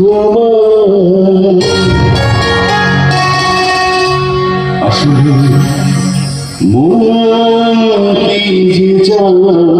তোমার আসলে মন কি জানা